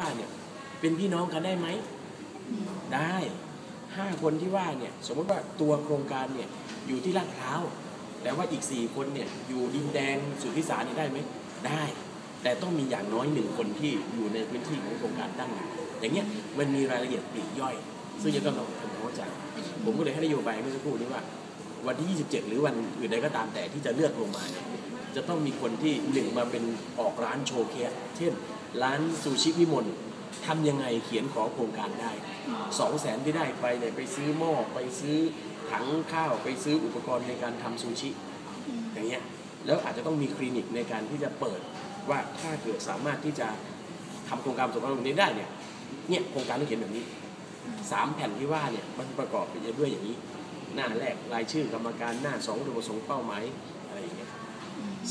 ว่าเนี่ยเป็นพี่น้องกันได้ไหม ได้ห้าคนที่ว่าเนี่ยสมมติว่าตัวโครงการเนี่ยอยู่ที่ลาดพร้าวแต่ว่าอีกสี่คนเนี่ยอยู่ดินแดงสุทธิสารนี่ได้ไหมได้ แต่ต้องมีอย่างน้อยหนึ่งคนที่อยู่ในพื้นที่ของโครงการตั้งอยู่อย่างเงี้ยมันมีรายละเอียดปลีกย่อย ซึ่งจะต้องทำความเข้าใจผมก็เลยให้นโยบายเมื่อสักครู่นี้ว่า วันที่ 27 หรือวันอื่นใดก็ตามแต่ที่จะเลือกลงมาเนี่ยจะต้องมีคนที่หนึ่งมาเป็นออกร้านโชว์เคสเช่น ร้านซูชิวิมลทำยังไงเขียนขอโครงการได้สองแสนที่ได้ไปเนี่ยไปซื้อหม้อไปซื้อถังข้าวไปซื้ออุปกรณ์ในการทำซูชิอย่างเงี้ยแล้วอาจจะต้องมีคลินิกในการที่จะเปิดว่าถ้าเกิดสามารถที่จะทำโครงการประสบความสำเร็จได้เนี่ยเนี่ยโครงการต้องเขียนแบบนี้สามแผ่นที่ว่าเนี่ยมันประกอบไปด้วยอย่างนี้ หน้าแรกรายชื่อกรรมการหน้าสองวัตถุประสงค์เป้าหมายอะไรอย่างเงี้ย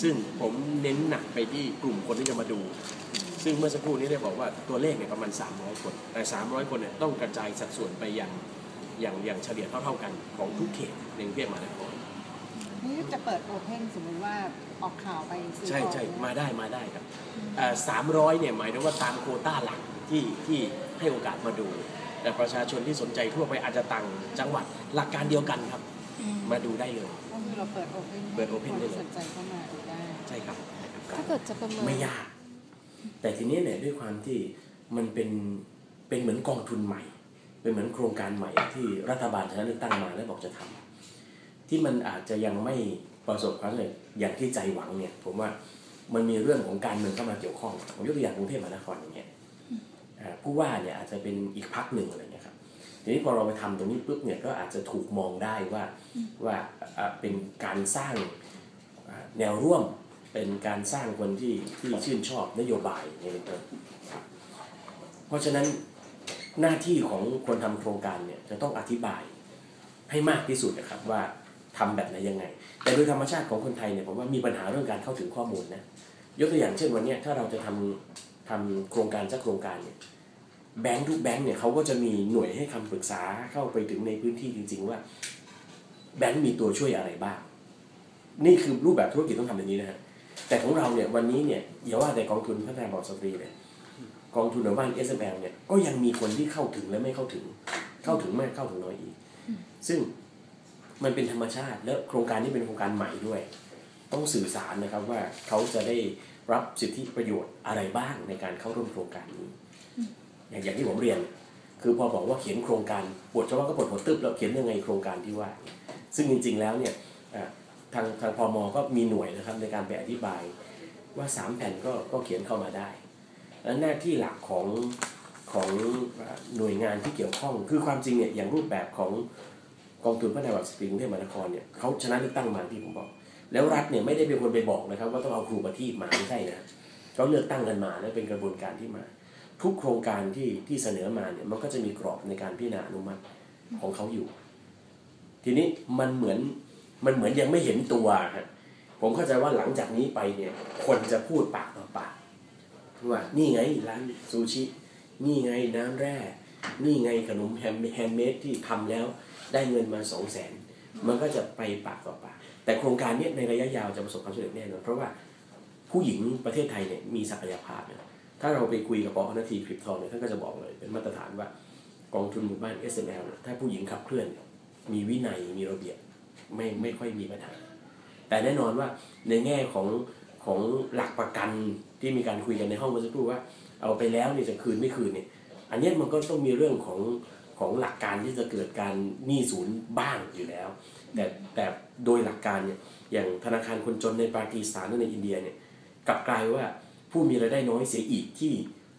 ซึ่งผมเน้นหนักไปที่กลุ่มคนที่จะมาดู ซึ่งเมื่อสักครู่นี้ได้บอกว่าตัวเลขเนี่ยประมาณ 300 คน แต่ 300 คนเนี่ยต้องกระจายสัดส่วนไปอย่างอย่างอย่างเฉลี่ยเท่าๆกันของทุกเขตในกรุงเทพมหานครนี่จะเปิดโอเพนสมมติว่าออกข่าวไปซื้อใช่ของใช่มาได้มาได้ครับสามร้อยเนี่ยหมายถึงว่าตามโควต้าหลักที่ที่ให้โอกาสมาดู แต่ประชาชนที่สนใจทั่วไปอาจจะต่างจังหวัดหลักการเดียวกันครับ มาดูได้เลยก็คือเราเปิดโอเพนเปิด open ได้เลยสนใจเข้ามาดูได้ใช่ครับถ้าเกิดจะประเมินไม่ยาก แต่ทีนี้เนี่ยด้วยความที่มันเป็นเป็นเหมือนกองทุนใหม่ เป็นเหมือนโครงการใหม่ที่รัฐบาลชนะเลือกตั้งมาแล้วบอกจะทำที่มันอาจจะยังไม่ประสบความสำเร็จอย่างที่ใจหวังเนี่ย ผมว่ามันมีเรื่องของการเมืองเข้ามาเกี่ยวข้องผมยกตัวอย่างกรุงเทพมหานครอย่างเงี้ยผู้ว่าเนี่ยอาจจะเป็นอีกพักหนึ่งอะไรเงี้ยครับทีนี้พอเราไปทำตรงนี้ปุ๊บเนี่ยก็อาจจะถูกมองได้ว่าว่าเป็นการสร้างแนวร่วม เป็นการสร้างคนที่ที่ชื่นชอบนโยบายอย่างนี้เป็นต้นครับเพราะฉะนั้นหน้าที่ของคนทำโครงการเนี่ยจะต้องอธิบายให้มากที่สุดนะครับว่าทำแบบไหนยังไง แต่โดยธรรมชาติของคนไทยเนี่ยผมว่ามีปัญหาเรื่องการเข้าถึงข้อมูลนะยกตัวอย่างเช่นวันนี้ถ้าเราจะทำทำโครงการสักโครงการเนี่ยแบงค์ทุกแบงค์เนี่ยเขาก็จะมีหน่วยให้คำปรึกษาเข้าไปถึงในพื้นที่จริง ๆ ว่า แบงค์มีตัวช่วยอะไรบ้าง นี่คือรูปแบบธุรกิจต้องทำอย่างนี้นะฮะ แต่ของเราเนี่ยวันนี้เนี่ยอย่าว่าแต่กองทุนพัฒนาบ่อสตรีเลยกองทุนหรือบ้าน s m l เนี่ยก็ยังมีคนที่เข้าถึงและไม่เข้าถึง เข้าถึงมากเข้าถึงน้อยอีก ซึ่งมันเป็นธรรมชาติแล้วโครงการนี้เป็นโครงการใหม่ด้วย ต้องสื่อสารนะครับว่าเขาจะได้รับสิทธิประโยชน์อะไรบ้างในการเข้าร่วมโครงการนี้ อย่างอย่างที่ผมเรียน คือพอบอกว่าเขียนโครงการปวดชาวบ้านก็ปวดหัวตึบแล้วเขียนยังไงโครงการที่ว่า ซึ่งจริง ๆ แล้วเนี่ย ทางทางพมก็มีหน่วยนะครับในการไปอธิบายว่าสามแผ่นก็ก็เขียนเข้ามาได้และหน้าที่หลักของของหน่วยงานที่เกี่ยวข้อง คือความจริงเนี่ยอย่างรูปแบบของกองทุนพัฒนาบัตรสตรีกรุงเทพมหานครเนี่ยเขาชนะเลือกตั้งมาที่ผมบอก แล้วรัฐเนี่ยไม่ได้เป็นคนไปบอกนะครับว่าต้องเอาครูประทีปมาไม่ใช่นะเขาเลือกตั้งกันมาแล้วเป็นกระบวนการที่มา ทุกโครงการที่ที่เสนอมาเนี่ยมันก็จะมีกรอบในการพิจารณาอนุมัติของเขาอยู่ ทีนี้มันเหมือน มันเหมือนยังไม่เห็นตัวฮะผมเข้าใจว่าหลังจากนี้ไปเนี่ย คนจะพูดปากต่อปากว่านี่ไงร้านซูชิ นี่ไงน้ำแร่ นี่ไงขนมแฮมแฮมเมดที่ทำแล้วได้เงินมาสองแสนมันก็จะไปปากต่อปาก แต่โครงการเนี้ยในระยะยาวจะประสบความสำเร็จแน่นอนเพราะว่าผู้หญิงประเทศไทยเนี่ยมีศักยภาพนะถ้าเราไปคุยกับปอนาทีคลิปทองเนี่ยท่านก็จะบอกเลยเป็นมาตรฐานว่ากองทุนหมู่บ้าน SML เนี่ยถ้าผู้หญิงขับเคลื่อน มีวินัยมีระเบียบ ไม่ไม่ค่อยมีปัญหา แต่แน่นอนว่าในแง่ของของหลักประกันที่มีการคุยกันในห้องเมื่อสักครู่ว่า เอาไปแล้วเนี่ยจะคืนไม่คืนเนี่ย อันนี้มันก็ต้องมีเรื่องของของหลักการที่จะเกิดการหนี้ศูนย์บ้างอยู่แล้ว แต่แต่โดยหลักการเนี่ยอย่างธนาคารคนจนในปากีสถานและในอินเดียเนี่ยกลับกลายว่าผู้มีรายได้น้อยเสียอีกที่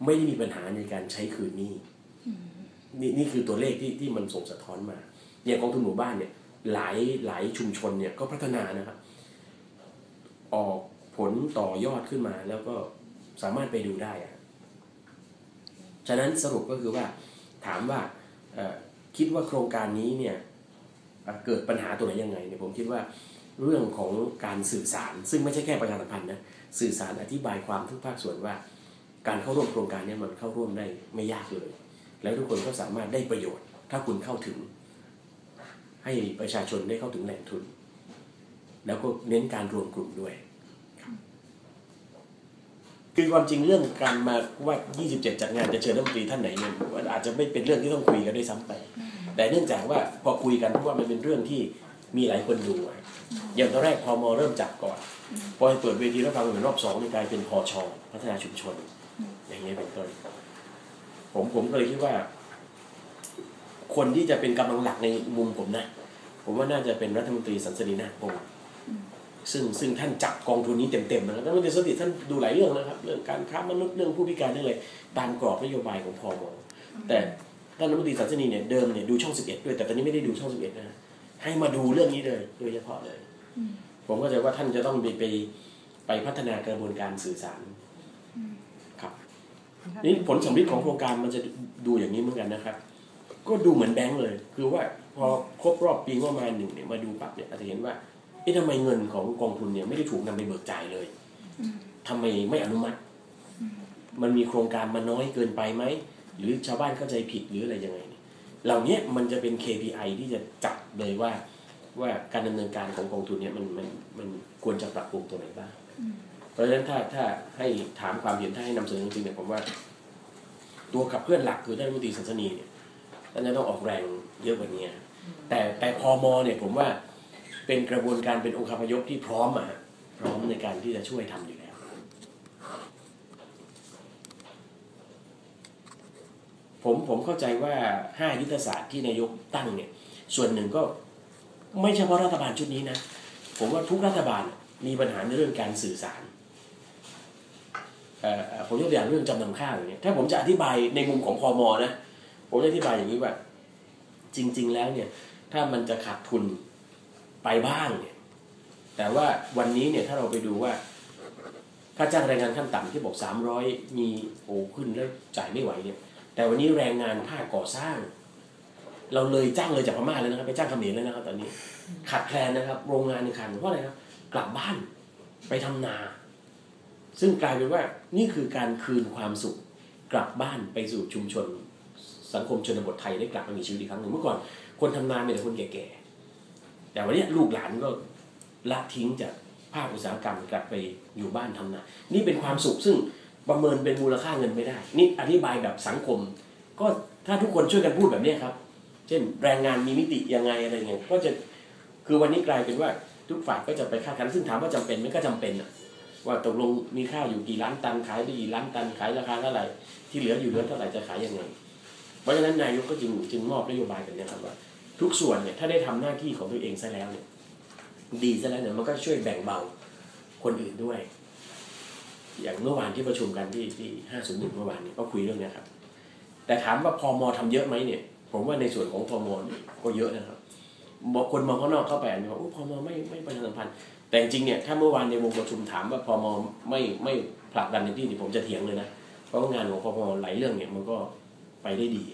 ไม่ได้มีปัญหาในการใช้คืนหนี้นี่นี่คือตัวเลขที่ที่มันส่งสะท้อนมาอย่างกองทุนหมู่บ้านเนี่ย หลายหลายชุมชนเนี่ยก็พัฒนานะครับ ออกผลต่อยอดขึ้นมาแล้วก็สามารถไปดูได้อะฉะนั้นสรุปก็คือว่าถามว่าคิดว่าโครงการนี้เนี่ยเกิดปัญหาตัวไหนยังไงเนี่ยผมคิดว่าเรื่องของการสื่อสาร ซึ่งไม่ใช่แค่ประชาสัมพันธ์นะสื่อสารอธิบายความทุกภาคส่วนว่า การเข้าร่วมโครงการเนี้มันเข้าร่วมได้ไม่ยากเลย แล้วทุกคนก็สามารถได้ประโยชน์ ถ้าคุณเข้าถึง ให้ประชาชนได้เข้าถึงแหล่งทุน แล้วก็เน้นการรวมกลุ่มด้วย คือความจริงเรื่องการมาว่า 27 จัดงานจะเชิญรัฐมนตรีท่านไหนเนี่ยมันอาจจะไม่เป็นเรื่องที่ต้องคุยกันด้วยซ้ำไป แต่เนื่องจากว่าพอคุยกันเพราะว่ามันเป็นเรื่องที่มีหลายคนดูอย่างตอนแรกพอมเริ่มจัดก่อนพอเปิดเวทีรับฟังเป็นรอบสองกลายเป็นพอชพัฒนาชุมชน อย่างนี้ยเป็นต้นผมผมก็เลยคิดว่า คนที่จะเป็นกำลังหลักในมุมผมนะ ผมว่าน่าจะเป็นรัฐมนตรีสันสนีนาถพงศ์ซึ่งซึ่งท่านจับกองทุนนี้เต็มๆนะครับรัฐมนตรีสันติท่านดูหลายเรื่องนะครับ เรื่องการค้ามนุษย์เรื่องผู้พิการเรื่องอะไรตามกรอบนโยบายของพอมแต่ท่านรัฐมนตรีสันสนีเนี่ยเดิมเนี่ยดูช่อง 11 ด้วยแต่ตอนนี้ไม่ได้ดูช่อง 11 นะฮะให้มาดูเรื่องนี้เลยโดยเฉพาะเลย ผมก็จะว่าท่านจะต้องไปไปไปพัฒนากระบวนการสื่อสารครับนี่ผลสำลิดของโครงการมันจะดูอย่างนี้เหมือนกันนะครับ ก็ดูเหมือนแบงก์เลย คือว่าพอครบรอบปีงบประมาณหนึ่งเนี่ยมาดูปั๊บเนี่ยอาจจะเห็นว่าเอ๊ะทำไมเงินของกองทุนเนี่ยไม่ได้ถูกนำไปเบิกจ่ายเลยทำไมไม่อนุมัติ มันมีโครงการมาน้อยเกินไปไหม หรือชาวบ้านเข้าใจผิดหรืออะไรยังไงเหล่านี้มันจะเป็น KPI ที่จะจับเลยว่าว่าการดำเนินการของกองทุนเนี่ยมันมันมันควรจะปรับปรุงตัวไหนบ้าง เพราะฉะนั้นถ้าถ้าให้ถามความเห็นถ้าให้นำเสนอจริงๆเนี่ยผมว่า ตัวขับเคลื่อนหลักคือท่านรัฐมนตรีสันสนีเนี่ย ท่านจะต้องออกแรงเยอะกว่านี้แต่แต่พอมเนี่ยผมว่าเป็นกระบวนการเป็นองค์คาพยพที่พร้อมอะพร้อมในการที่จะช่วยทำอยู่แล้ว ผมผมเข้าใจว่าห้ายุทธศาสตร์ที่นายกตั้งเนี่ย ส่วนหนึ่งก็ไม่เฉพาะรัฐบาลชุดนี้นะ ผมว่าทุกรัฐบาลมีปัญหาในเรื่องการสื่อสารเอ่อผมยกตัวอย่างเรื่องจำนำข้าวอย่างเนี้ยถ้าผมจะอธิบายในมุมของพอมนะ ผมจะอธิบายอย่างนี้ว่า จริง ๆ แล้วเนี่ย ถ้ามันจะขาดทุนไปบ้างเนี่ย แต่ว่าวันนี้เนี่ยถ้าเราไปดูว่าค่าจ้างแรงงานขั้นต่ำที่บอกสามร้อยมีโอ้ขึ้นแล้วจ่ายไม่ไหวเนี่ย แต่วันนี้แรงงานภาคก่อสร้าง เราเลยจ้างเลยจากพม่าเลยนะครับ ไปจ้างเขมรแล้วนะครับ ตอนนี้ขาดแคลนนะครับ โรงงานในขาดเพราะอะไรครับ กลับบ้านไปทำนา ซึ่งกลายเป็นว่านี่คือการคืนความสุข กลับบ้านไปสู่ชุมชน สังคมชนบทไทยได้กลับมามีชีวิตอีกครั้งหนึ่งเมื่อก่อนคนทำนาเป็นแต่คนแก่ๆแต่วันนี้ลูกหลานก็ละทิ้งจากภาคอุตสาหกรรมกลับไปอยู่บ้านทำนานี่เป็นความสุขซึ่งประเมินเป็นมูลค่าเงินไม่ได้ นี่อธิบายแบบสังคม ก็ถ้าทุกคนช่วยกันพูดแบบนี้ครับ เช่นแรงงานมีมิติยังไงอะไรเงี้ยก็จะคือวันนี้กลายเป็นว่าทุกฝ่ายก็จะไปคาดคันซึ่งถามว่าจำเป็นไหมก็จำเป็นอะว่าตกลงมีข้าวอยู่กี่ล้านตันขายไปกี่ล้านตันขายราคาเท่าไหร่ที่เหลืออยู่เหลือเท่าไหร่จะขายยังไง ราะฉะนั้นนายกก็จึงจึงมอบนโยบายกันเนี่ยครับว่า ทุกส่วนเนี่ยถ้าได้ทำหน้าที่ของตัวเองซะแล้วเนี่ยดีซะแล้วเนี่ยมันก็ช่วยแบ่งเบาคนอื่นด้วย อย่างเมื่อวานที่ประชุมกันที่ที่ห้าศูนย์หนึ่งเมื่อวานเนี้ก็คุยเรื่องนี้ครับ แต่ถามว่าพอมทำเยอะไหมเนี่ย ผมว่าในส่วนของพอมเนี่ยก็เยอะนะครับคนมองข้างนอกเข้าไปอาจจะบอกโอ้พอมไม่ไม่ประชาสัมพันธ์ แต่จริงเนี่ยถ้าเมื่อวานในวงประชุมถามว่าพมไม่ไม่ผลักดันในที่นี่ผมจะเถียงเลยนะเพราะงานของพมหลายเรื่องเนี่ยมันก็ไปได้ดี